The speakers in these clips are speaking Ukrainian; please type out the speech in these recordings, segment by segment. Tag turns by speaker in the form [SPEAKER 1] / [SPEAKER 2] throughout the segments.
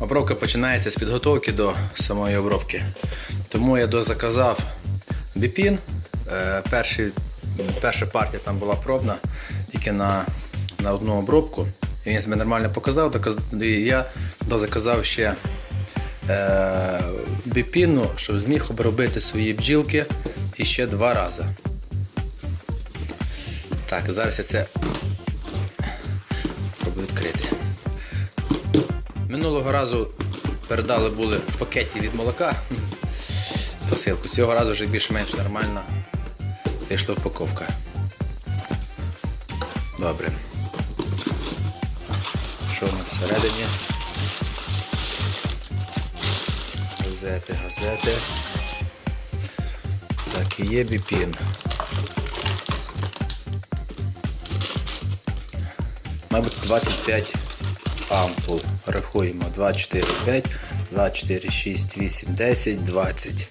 [SPEAKER 1] Обробка починається з підготовки до самої обробки. Тому я дозаказав біпін. Е, перший, перша партія там була пробна, тільки на, на одну обробку. Він себе нормально показав, і я дозаказав ще е, біпіну, щоб зміг обробити свої бджілки і ще два рази. Так, зараз я це Минулого разу передали були в пакеті від молока посилку. Цього разу вже більш-менш нормально вийшла упаковка. Добре. Що у нас всередині? Газети, газети. Так, і є біпін. Мабуть, 25 ампул. Рахуємо 2, 4, 5, 2, 4, 6, 8, 10, 20.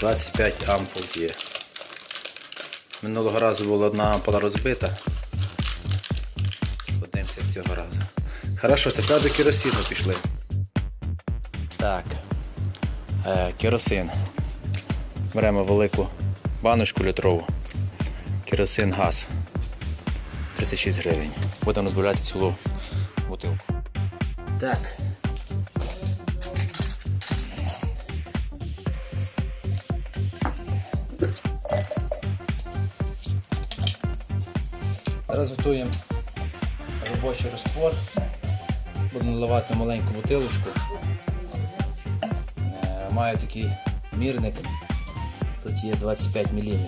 [SPEAKER 1] 25 ампул є. Минулого разу була одна ампула розбита. Подивимося цього разу. Хорошо, тепер до керосину пішли. Так. Е, керосин. Беремо велику баночку літрову. Керосин газ. 36 гривень. Будемо розбавляти цілу бутилку. Так. Зараз готуємо робочий розтвор. Будемо наливати маленьку бутилочку. Е, Маю такий мірник. Тут є 25 мм.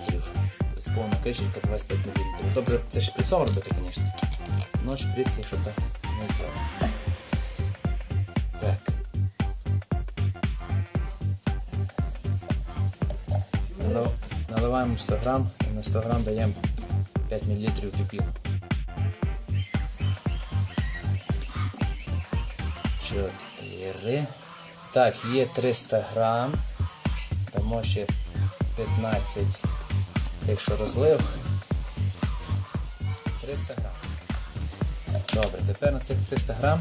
[SPEAKER 1] Тобто повна кришечка 25 мм. Добре, це шприцом робити, звісно. Но шприц, якщо так не взяв. Нал- Наливаємо 100 грам і на 100 грам даємо 5 мл кипіну. Чотири. Так, є 300 грам. Дамо ще 15, якщо розлив. 300 грам. Добре, тепер на цих 300 грам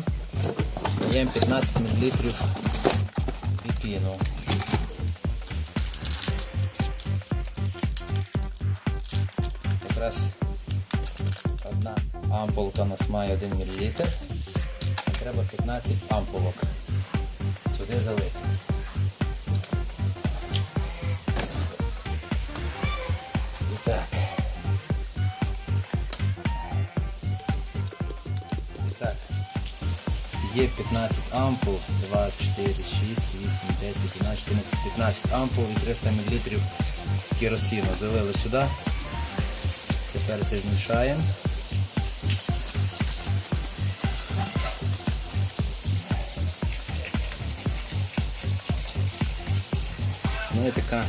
[SPEAKER 1] даємо 15 мл піпіну. Якраз одна ампулка у нас має 1 мл. Треба 15 ампулок сюди залити. Є 15 ампул, 2, 4, 6, 8, 10, 11, 14, 15 ампул і 300 мл керосину. Залили сюди. Тепер це змішаємо. Ну і така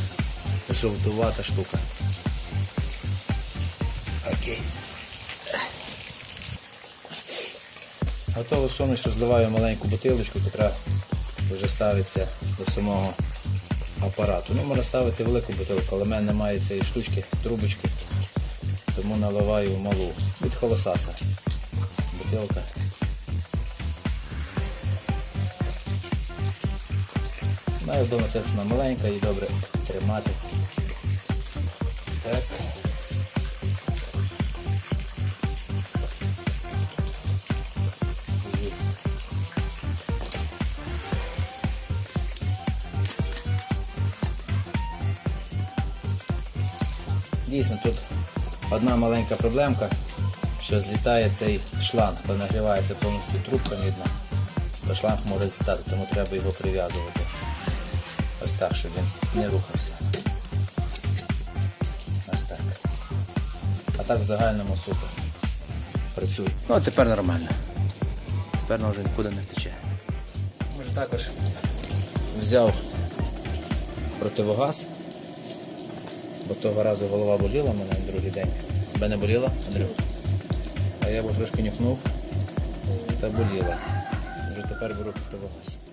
[SPEAKER 1] жовтувата штука. Окей. Готову суміш розливаю маленьку бутилочку, яка вже ставиться до самого апарату. Ну, можна ставити велику бутилку, але в мене немає цієї штучки, трубочки, тому наливаю малу. Від холосаса. Бутилка. Маю вдома теж вона маленька і добре тримати. Так. Дійсно, тут одна маленька проблемка, що злітає цей шланг, коли нагрівається повністю трубка мідна, то шланг може злітати, тому треба його прив'язувати. Ось так, щоб він не рухався. Ось так. А так в загальному супер. Працює. Ну а тепер нормально. Тепер воно вже нікуди не втече. Може також взяв противогаз, бо того разу голова боліла мене на другий день. Тебе не боліла, Андрю? А я б трошки нюхнув та боліла. Вже тепер беру противогаз.